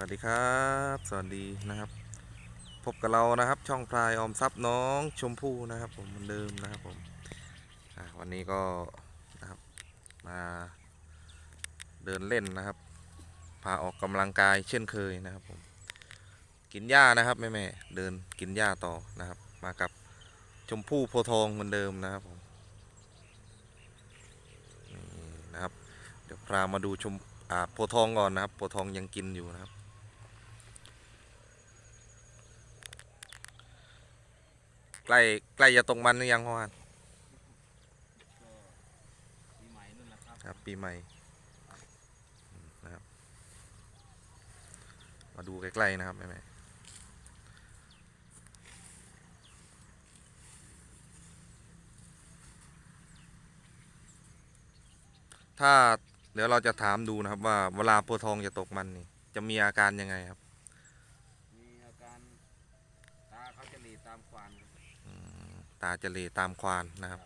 วัสดีครับ สวัสดีนะครับ พบกับเรานะครับ ช่องพลายออมทรัพย์น้องชมพู่นะครับ ผมเหมือนเดิมนะครับผมวันนี้ก็นะครับมาเดินเล่นนะครับ พาออกกำลังกายเช่นเคยนะครับผมกินหญ้านะครับแม่แม่เดินกินหญ้าต่อนะครับ มากับชมพู่โพทองเหมือนเดิมนะครับผมนี่นะครับ เดี๋ยวพามาดูชมอ่าโพทองก่อนนะครับโพทองยังกินอยู่นะครับ ใกล้ใกล้จะตรงมันหรือยังพ่อวานปีใหม่นั่นแหละครับครับปีใหม่นะครับ มาดูใกล้ๆนะครับแม่ๆถ้าเดี๋ยวเราจะถามดูนะครับว่าเวลาโพทองจะตกมันนี่จะมีอาการยังไงครับ ตาจะเหลตามควานนะครับ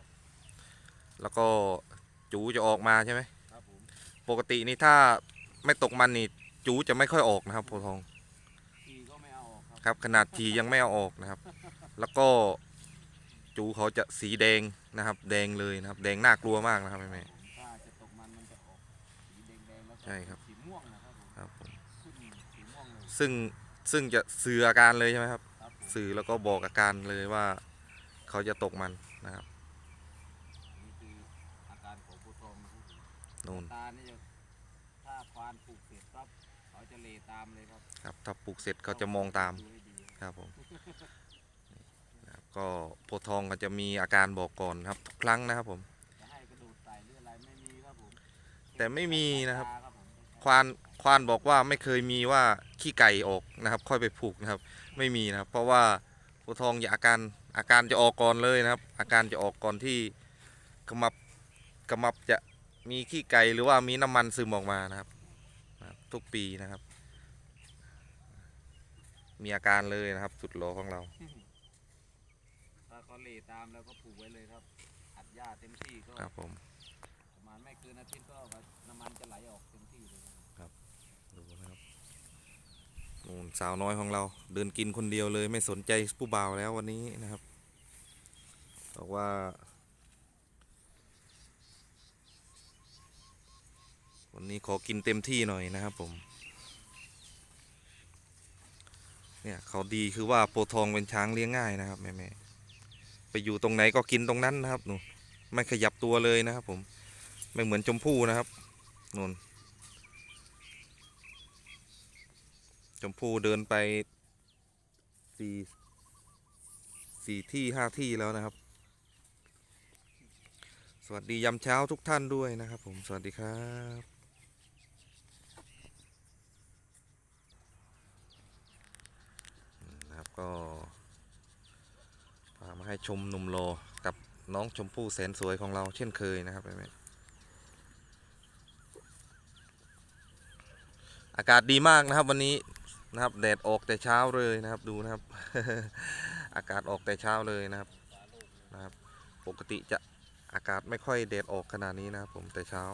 แล้วก็จูจะออกมาใช่ไหมครับผมปกตินี่ถ้าไม่ตกมันนี่จูจะไม่ค่อยออกนะครับโพธิ์ทองทีก็ไม่เอาออกครับครับ ขนาดทียังไม่เอาออกนะครับ แล้วก็จูเขาจะสีแดงนะครับ แดงเลยนะครับ แดงน่ากลัวมากนะครับแม่ผมถ้าจะตกมันมันจะออกสีแดงๆแล้วก็ใช่ครับ สีม่วงนะครับผมๆครับผมขึ้นสีม่วงเลยซึ่งซึ่งจะสื่ออาการเลยใช่ไหมครับ ครับผมสื่อแล้วก็บอกอาการเลยว่า เขาจะตกมันนะครับนี่คืออาการของผู้ทองนะครับผมนู่นตานี่จะถ้าควานปลูกเสร็จปั๊บเขาจะเหลตามเลยครับครับ ถ้าปลูกเสร็จเขาจะมองตามดูให้ดีครับผมนะครับก็โพธิ์ทองก็จะมีอาการบอกก่อนครับทุกครั้งนะครับผมจะให้กระโดดใส่หรืออะไรไม่มีครับผมแต่ไม่มีนะครับตาผมควานควานบอกว่าไม่เคยมีว่าขี้ไก่ออกนะครับ ค่อยไปผูกนะครับ ไม่มีนะครับ เพราะว่า โพธิ์ทองอย่าอาการอาการจะออกก่อนเลยนะครับ อาการจะออกก่อนที่กระมับกระมับจะมีขี้ไก่หรือว่ามีน้ำมันซึมออกมานะครับนะครับ ทุกปีนะครับ มีอาการเลยนะครับ สุดโหลของเราถ้าเขาเหลตามแล้วก็ผูกไว้เลยครับอัดหญ้าเต็มที่ก็ครับผมประมาณไม่เกินอาทิตย์ก็น้ำมันจะไหลออกเต็มที่เลยครับดูนะครับ นูนสาวน้อยของเราเดินกินคนเดียวเลยไม่สนใจผู้บ่าวแล้ววันนี้นะครับบอกว่า วันนี้ขอกินเต็มที่หน่อยนะครับผม เนี่ยเขาดีคือว่าโพทองเป็นช้างเลี้ยงง่ายนะครับแม่ๆไปอยู่ตรงไหนก็กินตรงนั้นนะครับหนูไม่ขยับตัวเลยนะครับผม ไม่เหมือนชมพู่นะครับนู่น ชมพูเดินไปสี่สี่ที่ห้าที่แล้วนะครับ สวัสดียามเช้าทุกท่านด้วยนะครับผมสวัสดีครับนะครับก็พามาให้ชมหนุ่มโลกับน้องชมพู่แสนสวยของเราเช่นเคยนะครับแม่ๆอากาศดีมากนะครับวันนี้ นะครับแดดออกแต่เช้าเลยนะครับดูนะครับ อากาศออกแต่เช้าเลยนะครับนะครับ ปกติจะอากาศไม่ค่อยแดดออกขนาดนี้นะครับผมแต่เช้า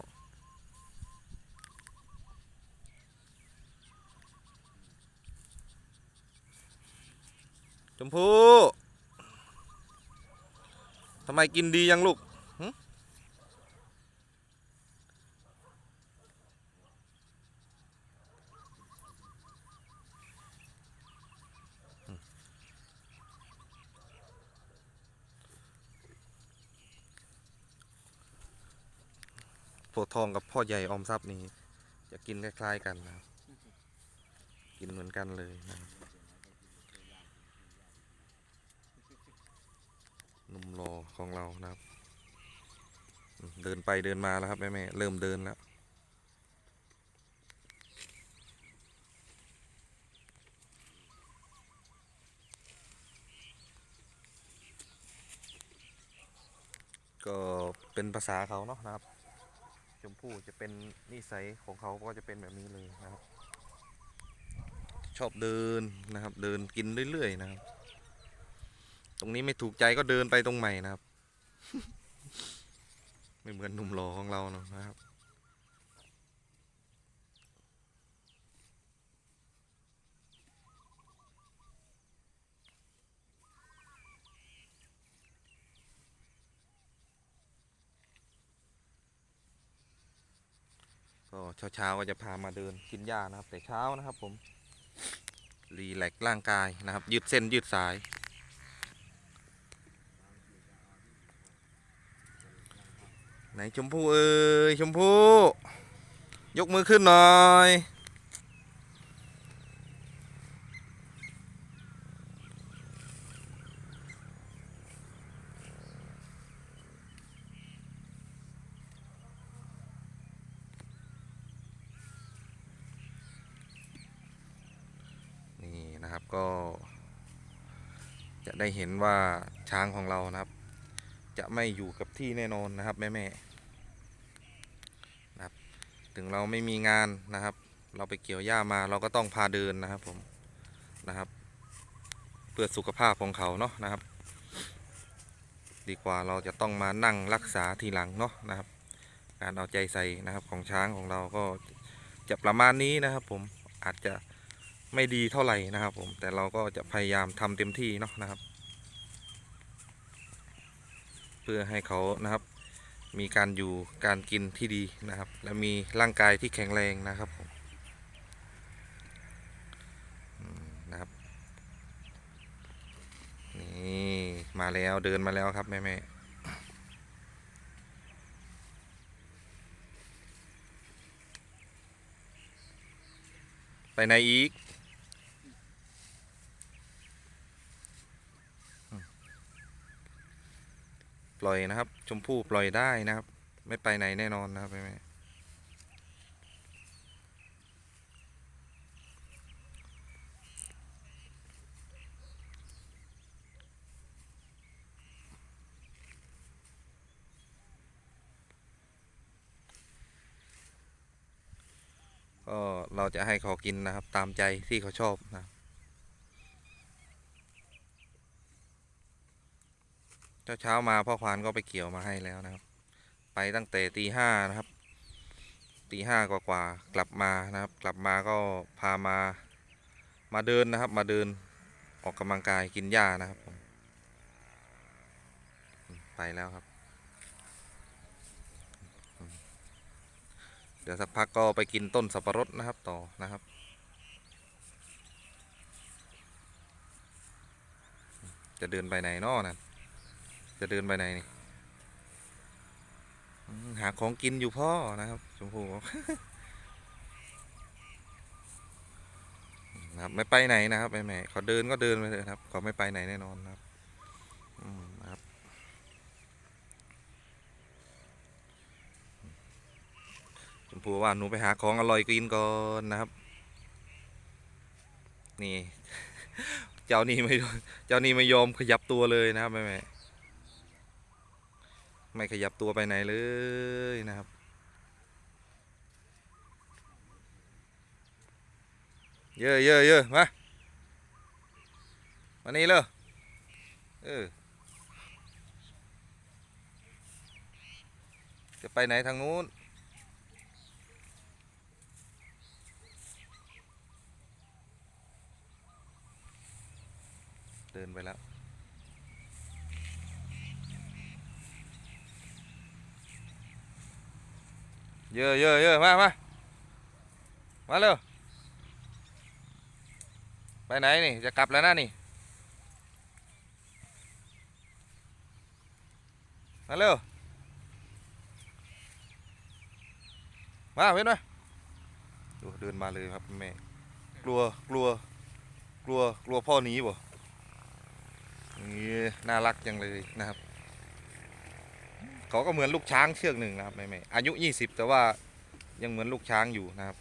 ชมพู่ทำไมกินดียังลูก โพธิ์ทองกับพ่อใหญ่ออมทรัพย์นี่จะกินคล้าย ๆ กันนะครับกินเหมือนกันเลยนะครับหนุ่มรอของเรานะครับ เดินไปเดินมาแล้วครับแม่ๆเริ่มเดินแล้วก็เป็นภาษาเขาเนาะนะครับ มพู่จะเป็นนิสัยของเขาก็จะเป็นแบบนี้เลยนะครับ ชอบเดินนะครับ เดินกินเรื่อยๆนะครับ ตรงนี้ไม่ถูกใจก็เดินไปตรงใหม่นะครับ ไม่เหมือนหนุ่มหล่อของเราเนาะนะครับ ก็เช้าๆก็จะพามาเดินกินหญ้านะครับ แต่เช้านะครับผมรีแลกร่างกายนะครับ ยืดเส้นยืดสาย ไหนชมพู่เอ้ยชมพู่ยกมือขึ้นหน่อย นี่นะครับ ก็ จะได้เห็นว่าช้างของเรานะครับ จะไม่อยู่กับที่แน่นอนนะครับแม่แม่ๆนะครับ ถึงเราไม่มีงานนะครับ เราไปเกี่ยวหญ้ามาเราก็ต้องพาเดินนะครับผมนะครับ เพื่อสุขภาพของเขาเนาะนะครับ ดีกว่าเราจะต้องมานั่งรักษาทีหลังเนาะนะครับ การเอาใจใส่นะครับของช้างของเราก็จะประมาณนี้นะครับผมอาจจะ ไม่ดีเท่าไหร่นะครับ ผม แต่เราก็จะพยายามทำเต็มที่เนาะนะครับ เพื่อให้เขานะครับ มีการอยู่การกินที่ดีนะครับ และมีร่างกายที่แข็งแรงนะครับผมอืมนะครับนี่มาแล้วเดินมาแล้วครับแม่แม่ไปไหนอีก ปล่อยนะครับ ชมพู่ปล่อยได้นะครับ ไม่ไปไหนแน่นอนนะครับแม่แม่ก็เราจะให้เขากินนะครับ ตามใจที่เขาชอบนะครับ เช้าเช้ามาพ่อควานก็ไปเกี่ยวมาให้แล้วนะครับ ไปตั้งแต่ตีห้านะครับตีห้ากว่าๆกลับมานะครับ กลับมาก็พามามาเดินนะครับ มาเดินออกกำลังกายกินหญ้านะครับผมไปแล้วครับ เดี๋ยวสักพักก็ไปกินต้นสับปะรดนะครับต่อนะครับจะเดินไปไหนนอนั่น จะเดินไปไหนนี่หาของกินอยู่พ่อนะครับชมพู่บอกนะครับไม่ไปไหนนะครับแม่แม่เขาเดินก็เดินไปเลยครับเขาไม่ไปไหนแน่นอนนะครับอืมครับชมพู่ว่าหนูไปหาของอร่อยกินก่อนนะครับ นี่ เจ้านี่ไม่เจ้านี่ไม่ยอมขยับตัวเลยนะครับแม่แม่ ไม่ขยับตัวไปไหนเลยนะครับเยอะเยอะเยอะมามานี่เลยเออจะไปไหนทางนู้นเดินไปแล้ว เยอะเยอะเยอะมามามาเร็วไปไหนนี่ จะกลับแล้วนะนี่ มาเร็ว มาเว้นมดูเดินมาเลยครับแม่ กลัวกลัว กลัวกลัวพ่อหนีบ่นี่น่ารักจังเลยนะครับ เขาก็เหมือนลูกช้างเชือกหนึ่งนะครับแม่ๆอายุยี่สิบแต่ว่ายังเหมือนลูกช้างอยู่นะครับ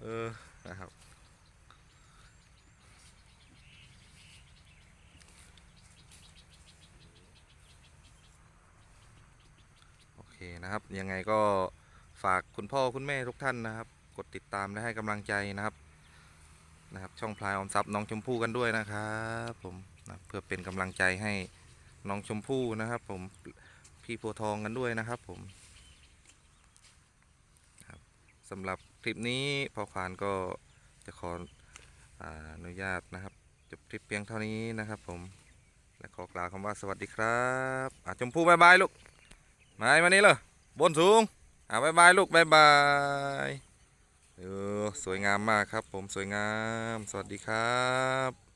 เออนะครับโอเคนะครับ ยังไงก็ฝากคุณพ่อคุณแม่ทุกท่านนะครับ กดติดตามและให้กำลังใจนะครับนะครับ ช่องพลายอมทรัพย์น้องชมพู่กันด้วยนะครับผมนะเพื่อเป็นกำลังใจให้น้องชมพู่นะครับ ผมพี่โพทองกันด้วยนะครับ ผมสำหรับคลิปนี้พอขวานก็จะขออนุญาตนะครับจบคลิปเพียงเท่านี้นะครับ ผมและขอกล่าวคำว่าสวัสดีครับอาชมพู่บายบายลูกมาวันนี้เลยบนสูงอ่าบายบายลูกบายบาย เออสวยงามมากครับผมสวยงาม สวัสดีครับ